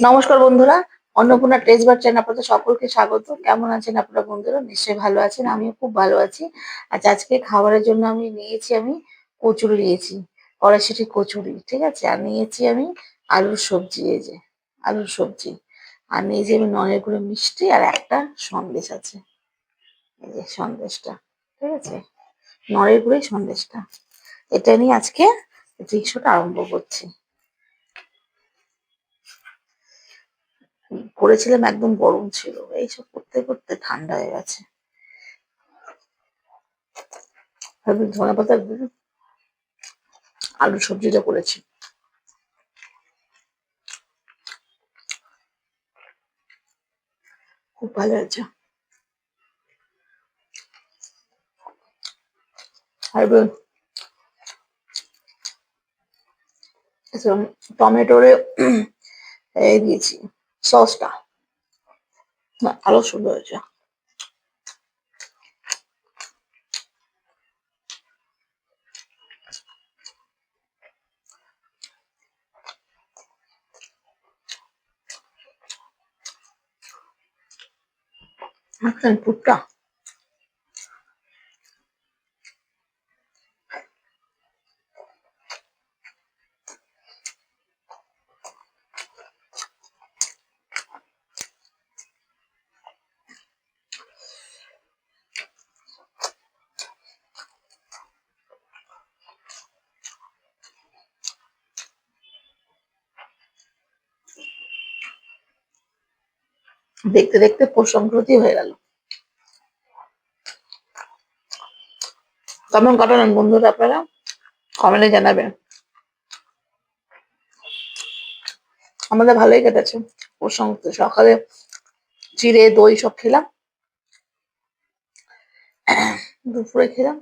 নমস্কার বন্ধুরা, অন্নপূর্ণা টেস্ট বার চ্যানেল আপনাদের সকলকে স্বাগত। কেমন আছেন আপনারা বন্ধুরা? নিশ্চয়ই ভালো আছেন, আমিও খুব ভালো আছি। আজ আজকে খাবারের জন্য আমি নিয়েছি, আমি কচুরি নিয়েছি, কড়াইশুটি কচুরি, ঠিক আছে? আর নিয়েছি আমি আলুর সবজি, এই যে, আলুর সবজি। আর নিয়েছি আমি ননের গুঁড়ো মিষ্টি আর একটা সন্দেশ আছে, এই যে সন্দেশটা, ঠিক আছে? নলের গুঁড়োই সন্দেশটা। এটা নিয়ে আজকে দৃশ্যটা আরম্ভ করছি। করেছিলাম একদম গরম ছিল। এইসব করতে করতে ঠান্ডা হয়ে গেছে। ধনে পাতা দিয়ে আলু সবজিটা করেছি। খুব ভালো হয়েছে। আর টমেটোরে এই sos da. Ha, alışır böylece. Bakın. দেখতে দেখতে পৌষ হয়ে গেল। কেমন কাটালেন বন্ধুরা আপনারা? কমেন্টে জানাবেন। আমাদের ভালোই কেটেছে। সংক্রান্তি সকালে চিড়ে দই সব খেলাম। দুপুরে খেলাম।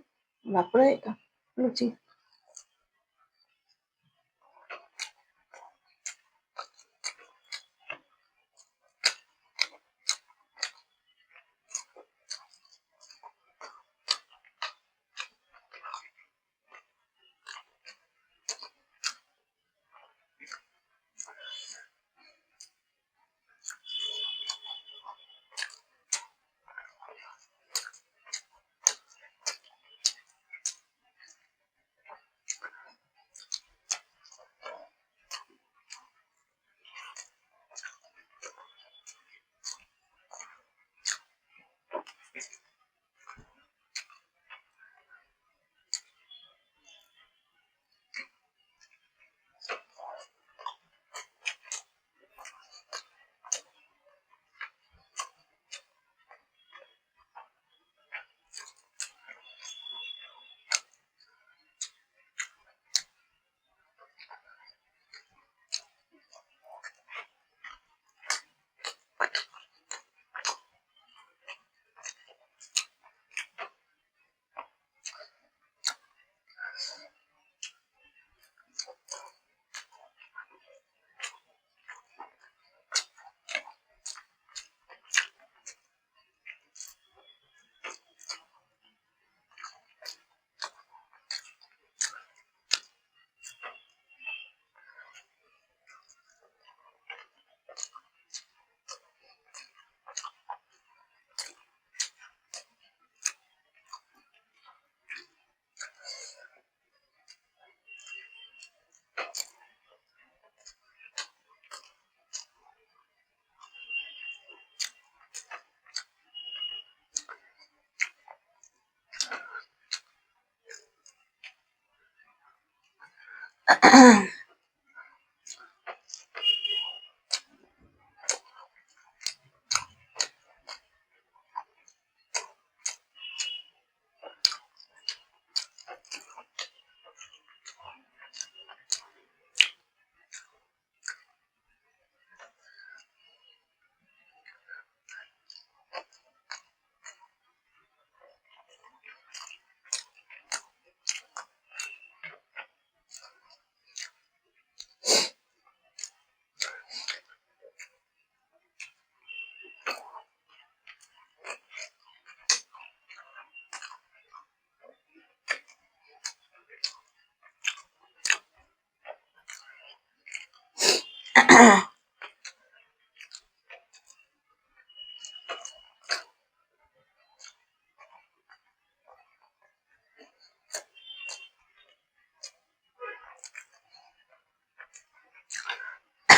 তারপরে এটা, লুচি।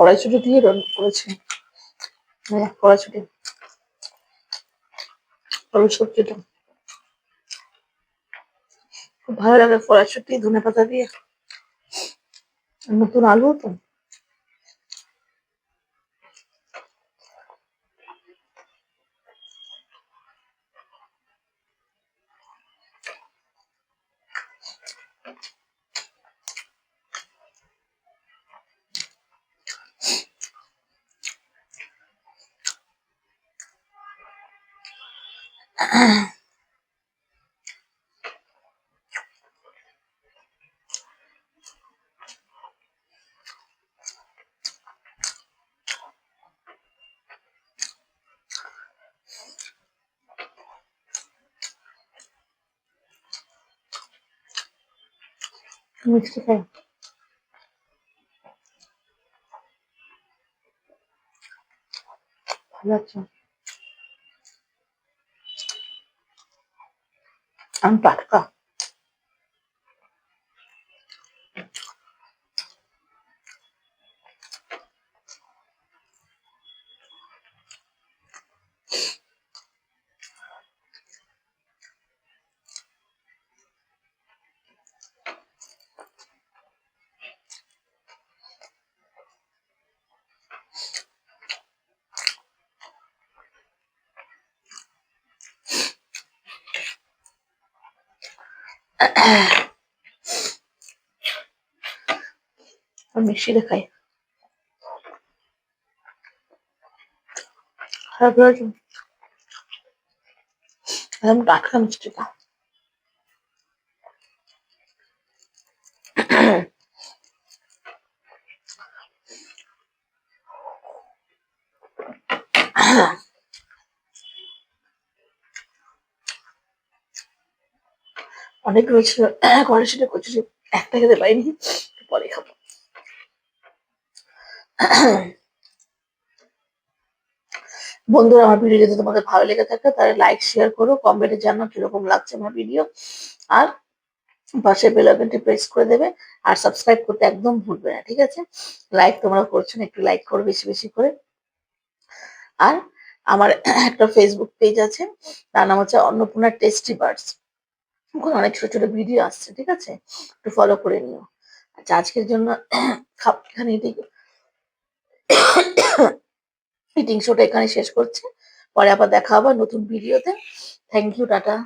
কড়াইশুটি দিয়ে রোল করেছি। কড়াইছুটি কড়াইশুটি। আলু সবজিটা। খুব ভালো লাগে কড়াইছুটি ধনে পাতা দিয়ে নতুন আলু তো। মিষ্টি খাই ভালো আছে আমি টাটকা আমি মিষ্টিটা খাই খারাপ লাগছে একদম টাটকা মিষ্টিটা অনেক রয়েছে। কড়াইশুটি কচুরি একটা খেতে পাইনি পরে খাব। বন্ধুরা, আমার ভিডিও যদি তোমাদের ভালো লেগে থাকে, তাহলে লাইক শেয়ার করো কমেন্টে জানাও কীরকম লাগছে আমার ভিডিও আর পাশে বেল আইকনটি প্রেস করে দেবে, আর সাবস্ক্রাইব করতে একদম ভুলবে না, ঠিক আছে? লাইক তোমরা করছ না, একটু লাইক করো বেশি বেশি করে। আর আমার একটা ফেসবুক পেজ আছে, তার নাম হচ্ছে অন্নপূর্ণা টেস্টি বার্ডস ওখানে অনেক ছোট ছোট ভিডিও আসছে, ঠিক আছে? একটু ফলো করে নিও। আচ্ছা আজকের জন্য এখানে মিটিং শোটা এখানে শেষ করছে। পরে আবার দেখা হবে নতুন ভিডিওতে থ্যাংক ইউ টাটা।